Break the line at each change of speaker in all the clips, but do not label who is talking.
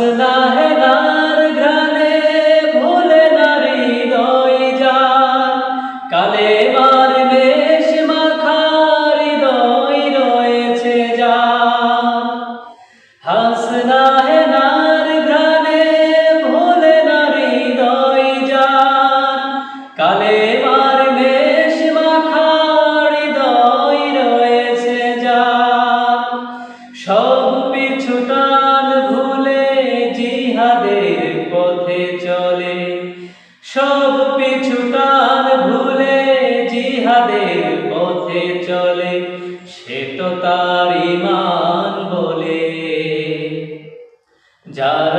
ना है ना চলে। সব পিছু টান ভুলে জিহাদের পথে চলে সে তো তার ইমান বলে। যারা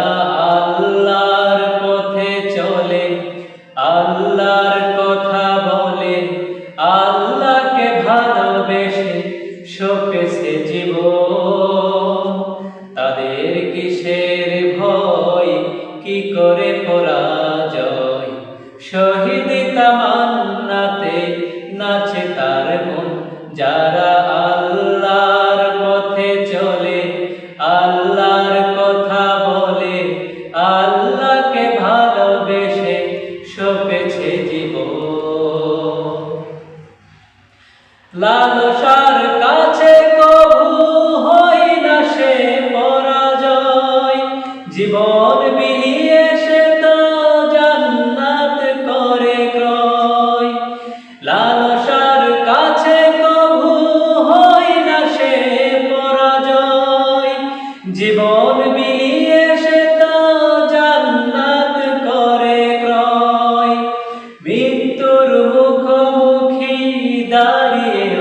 শহীদ তামান্নাতে নাচে তার মন যারা আল্লাহর পথে চলে, আল্লাহর কথা বলে, আল্লাহকে ভালোবেসে সপেছে জীবন। লালসার কাছে কবু হয় না সে পরাজয়। জীবন দিয়ে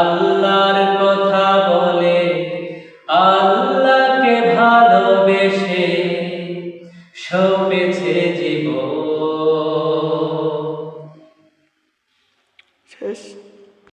আল্লাহর কথা বলে আল্লাহকে ভালোবেসে সপেছে